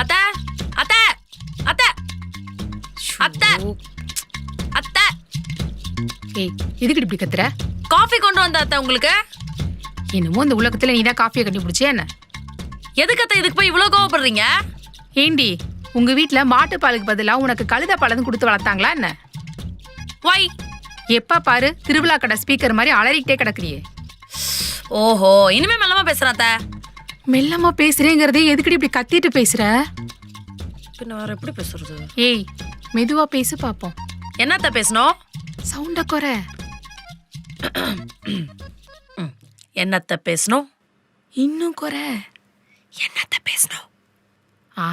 அத்தை அத்தை அத்தை. அத்தை. அத்தை. ஏய் எதுக்கு இப்படி கத்துற? காஃபி கொண்டு வந்த அத்தை உங்களுக்கு? என்னமோ இந்த உலகத்துல நீதான் காஃபியை கண்டுபிடிச்சே என்ன? எதுக்கு அத்தை இதுக்கு போய் இவ்வளவு கோவப்படுறீங்க? ஏண்டி உங்க வீட்ல மாட்டு பாலுக்கு பதிலா உனக்கு கழுத பாலதும் கொடுத்து வளர்த்தாங்களா என்ன? வை எப்ப பாரு திருவிழா கடை ஸ்பீக்கர் மாதிரி அலறிக்கிட்டே கிடக்குறியே. ஓஹோ இனிமே மெல்லமா பேசுறேன் அத்தை. மெல்லமா பேசுறேங்கிறதே எதுக்குடி இப்படி கத்திட்டு பேசுற? பின்ன வேற எப்படி பேசுறது? ஏய் மெதுவா பேசு பாப்போம். என்னத்த பேசணும் சவுண்ட குறை. என்னத்த பேசணும் இன்னும் குறை. என்னத்த பேசணும் ஆ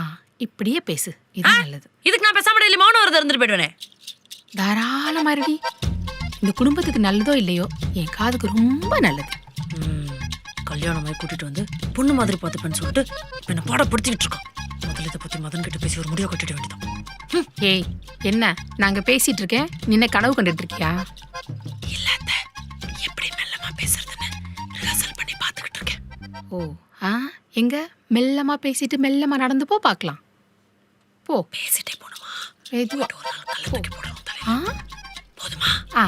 இப்படியே பேசு. இது நல்லது. இதுக்கு நான் பேசாம டெய்லி மௌனம் வரது இருந்துட்டு போயிடுவேனே. தாராளமா இருடி. இந்த குடும்பத்துக்கு நல்லதோ இல்லையோ என் காதுக்கு ரொம்ப நல்லது. கல்யாணமாய் கூட்டிட்டு வந்து பொண்ணு மாதிரி பார்த்துப்பேன்னு சொல்லிட்டு என்ன பாடப்படுத்திக்கிட்டு இருக்கான். முதல்ல இதை பத்தி மதன் கிட்ட பேசி ஒரு முடிவை கட்டிட வேண்டியதான் ஏய் என்ன? நாங்க பேசிட்டு இருக்கேன். நின்ன கனவு கண்டுட்டு இருக்கியா? இல்ல அத்தை. எப்படி மெல்லமா பேசுறதுன்னு ரிஹர்சல் பண்ணி பார்த்துக்கிட்டு இருக்கேன். ஓ ஆ? எங்க? மெல்லமா பேசிட்டு மெல்லமா நடந்து போ பார்க்கலாம். போ. பேசிட்டே போணுமா? மெதுவா ஒரு நாள் கல்ல தூக்கி போடுறோம் தலை ஆ? போதுமா? ஆ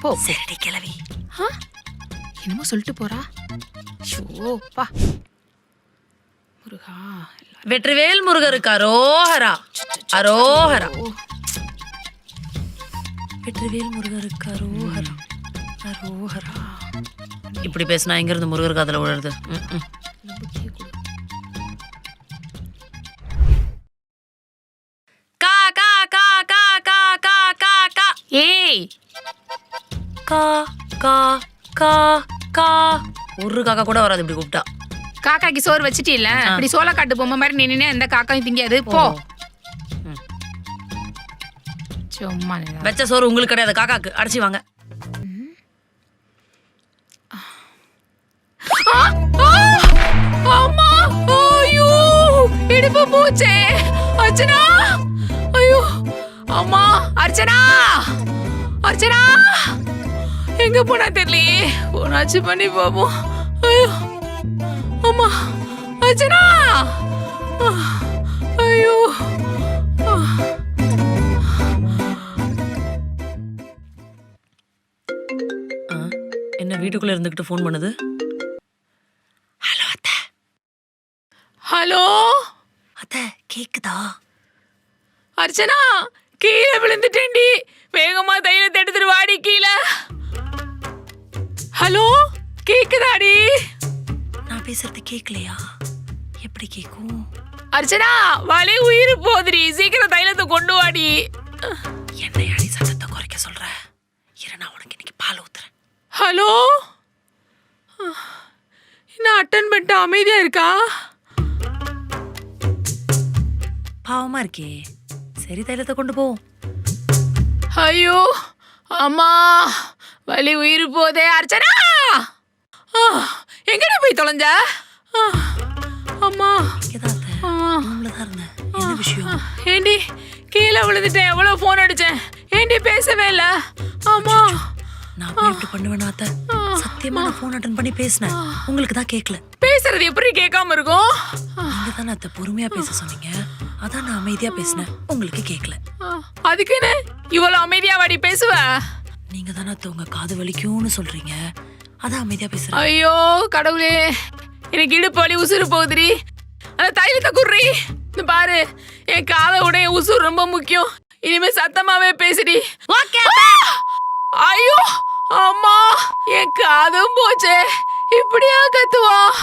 போ. சரிடி கிளவி ஆ? என்னமோ சொல்லிட்டு போறா. ஷோப்பா முருகா வெற்றிவேல் முருகருக்கு அரோஹரா. அரோஹரா. வெற்றிவேல் முருகருக்கு அரோஹரா. அரோஹரா. இப்படி பேசினா எங்கிருந்து முருகருக்கு அதில் விழுறது? ஏய். கா கா கா. கா ஒரு காக்கா கூட வராது இப்படி கூப்பிட்டா. காக்காக்கு சோறு வச்சிட்டீல்ல? இப்படி சோள காட்டு பொம்மை மாதிரி நின்னு எந்த காக்காயும் திங்காது போ. சும்மா. வெச்ச சோறு உங்களுக்கு கிடையாது காக்காக்கு. அடிச்சு வாங்க! அம்மா ஐயோ இடுப்பு போச்சே. அர்ச்சனா ஐயோ அம்மா அர்ச்சனா அர்ச்சனா. எங்க போனா தெரியலையே? போனாச்சு பண்ணி பாப்போம். ஐயோ. அம்மா. அர்ச்சனா. ஆ! ஐயோ என்ன வீட்டுக்குள்ள இருந்துகிட்டு ஃபோன் பண்ணுது? ஹலோ அத்தை. ஹலோ? அத்தை கேக்குதா? அர்ச்சனா கீழே விழுந்துட்டேன்டி. வேகமா தைலத்தை எடுத்துட்டு வாடி கீழே. ஹலோ கேக்குதாடி? நான் பேசுறது கேட்கலையா எப்படி கேக்கும்? அர்ச்சனா வலி உயிர் போகுதுடி. சீக்கிரம் தைலத்தை கொண்டு வாடி. என்னை அடி சத்தத்தை குறைக்க சொல்ற? இரு நான் உனக்கு இன்னைக்கு பால் ஊத்துறேன். ஹலோ? என்ன அட்டன் பண்ணிட்டு அமைதியா இருக்கா? பாவமா இருக்கே. சரி தைலத்தை கொண்டு போ. ஐயோ அம்மா. வலி உயிர் போதே அர்ச்சனா! ஆ, எங்கடி போய் தொலைஞ்ச? அம்மா. என்ன ஏண்டி கீழே விழுந்துட்டேன். எவ்வளோ ஃபோன் அடிச்சேன். ஏண்டி பேசவே இல்ல. ஆமா நான் போய் இப்படி பண்ணுவேனா அத்தை? சத்தியமா நான் ஃபோன் அட்டன் பண்ணி பேசினேன். உங்களுக்கு தான் கேட்கல பேசுறது எப்படி கேட்காம இருக்கும்? நீங்க தானே அத்தை பொறுமையா பேச சொன்னீங்க. அதான் நான் அமைதியா பேசினேன். உங்களுக்கு கேட்கல ஆ, அதுக்குன்னு இவ்வளோ அமைதியா வாடி பேசுவ? நீங்க தானே உங்க காது வலிக்கும்னு சொல்றீங்க. அதான் அமைதியா பேசுறேன். ஐயோ கடவுளே. எனக்கு இடுப்பு வலி உசுறு போகுதுடி. அந்த தைலத்தை குர்றி இந்த பாரு என் காதை என் உசுறு ரொம்ப முக்கியம். இனிமே சத்தமாவே பேசுடி. ஓகே ஐயோ அம்மா என் காதும் போச்சே. இப்படியா கத்துவா?